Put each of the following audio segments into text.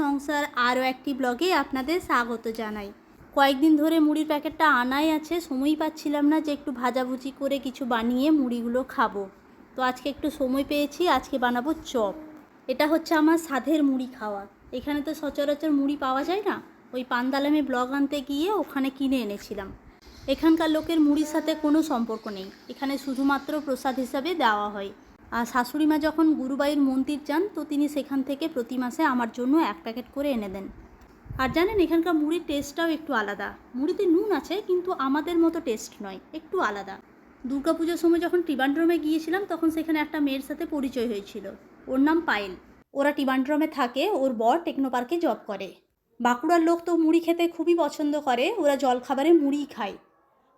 সংসার আরও একটি ব্লগে আপনাদের স্বাগত জানাই। কয়েকদিন ধরে মুড়ির প্যাকেটটা আনাই আছে সময় পাচ্ছিলাম না যে একটু ভাজাভুজি করে কিছু বানিয়ে মুড়িগুলো খাব। তো আজকে একটু সময় পেয়েছি, আজকে বানাবো চপ। এটা হচ্ছে আমার সাধের মুড়ি খাওয়া। এখানে তো সচরাচর মুড়ি পাওয়া যায় না? ওই পান্দালামে ব্লগ আনতে গিয়ে ওখানে কিনে এনেছিলাম। এখানকার লোকের মুড়ির সাথে কোনো সম্পর্ক নেই। এখানে শুধুমাত্র প্রসাদ হিসাবে দেওয়া হয়। আর শাশুড়ি মা যখন গুরুবাইয়ের মন্দির যান, তো তিনি সেখান থেকে প্রতি মাসে আমার জন্য এক প্যাকেট করে এনে দেন। আর জানেন, এখানকার মুড়ির টেস্টটাও একটু আলাদা। মুড়িতে নুন আছে, কিন্তু আমাদের মতো টেস্ট নয়, একটু আলাদা। দুর্গাপুজোর সময় যখন টিবান্ড্রমে গিয়েছিলাম, তখন সেখানে একটা মেয়ের সাথে পরিচয় হয়েছিল। ওর নাম পায়েল। ওরা টিবান্ড্রমে থাকে, ওর বর টেকনোপার্কে জব করে। বাঁকুড়ার লোক তো মুড়ি খেতে খুবই পছন্দ করে, ওরা জলখাবারে মুড়িই খায়।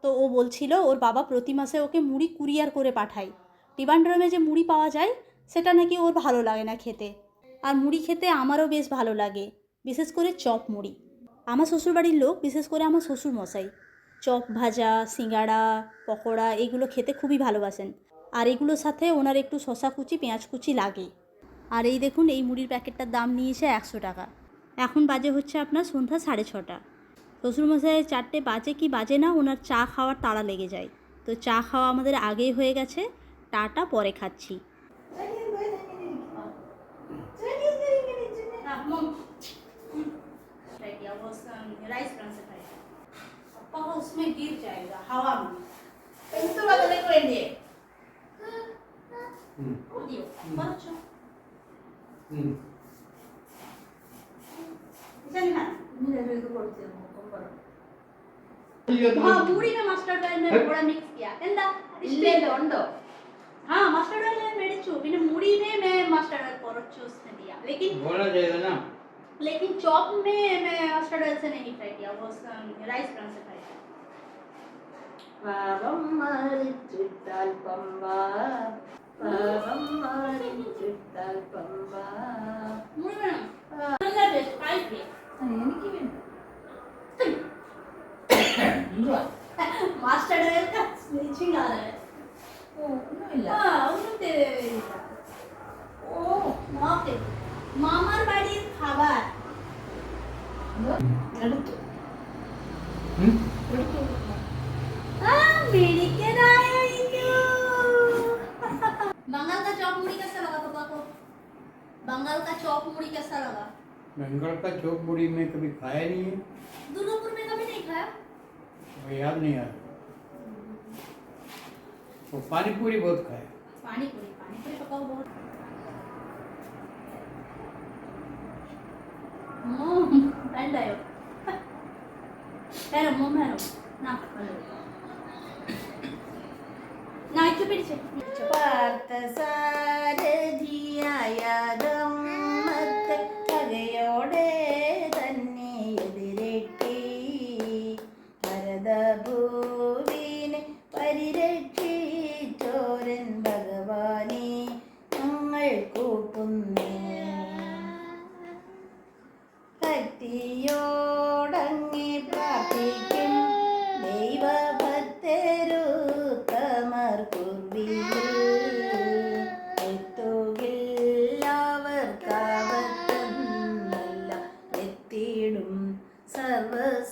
তো ও বলছিল, ওর বাবা প্রতি মাসে ওকে মুড়ি কুরিয়ার করে পাঠায়। টিবান্ড্রমে যে মুড়ি পাওয়া যায়, সেটা নাকি ওর ভালো লাগে না খেতে। আর মুড়ি খেতে আমারও বেশ ভালো লাগে, বিশেষ করে চপ মুড়ি। আমার শ্বশুরবাড়ির লোক, বিশেষ করে আমার শ্বশুর মশাই চপ ভাজা, সিঙ্গাড়া, পকোড়া, এগুলো খেতে খুবই ভালোবাসেন। আর এগুলোর সাথে ওনার একটু শশা কুচি, পেঁয়াজ কুচি লাগে। আর এই দেখুন, এই মুড়ির প্যাকেটটার দাম নিয়েছে একশো টাকা। এখন বাজে হচ্ছে আপনার সন্ধ্যা সাড়ে ছটা। শ্বশুরমশাইয়ের চারটে বাজে কি বাজে না, ওনার চা খাওয়ার তাড়া লেগে যায়। তো চা খাওয়া আমাদের আগেই হয়ে গেছে। টাটা পরে খাচ্ছি हाँ पूरी में मस्टर्ड ऑयल में थोड़ा मिक्स किया कंदा रिश्ते लो उंडो हाँ मस्टर्ड ऑयल मैं मेरे चू मैंने मूड़ी में मैं मस्टर्ड ऑयल കുറച്ച് उसमें दिया लेकिन बोला जाएगा ना लेकिन चॉप में मैं मस्टर्ड ऑयल से नहीं फ्राई किया वो राइस ब्राउन से फ्राई किया പാപം മാറിച്ചിട്ടാൽ പമ്പ പാപം മാറിച്ചിട്ടാൽ പമ്പ मूड़ी में ना बेस्ट फ्राई किया എനിക്ക് വേണ്ട എന്തുവാ मस्टर्ड ऑयल का स्मेचिंग आ रहा है ഓ ഒന്നുമില്ല हाँ उन्हें तेरे ও মাকে মামার বাড়ির খাবার എന്തോ? എടുത്തു हम्म? എടുത്തു अमेरिकन आया इन्हें बंगाल का चॉप मुड़ी कैसा लगा पापा को बंगाल का चॉप मुड़ी कैसा लगा बंगाल का चौक मुड़ी में कभी खाया नहीं है दुर्गापुर में कभी नहीं खाया वो याद नहीं आ रहा वो पानी पूरी बहुत खाया पानी पूरी पानी पूरी पापा को बहुत हम्म ठंडा है हेरो मम हेरो ना ना इच्छु 什么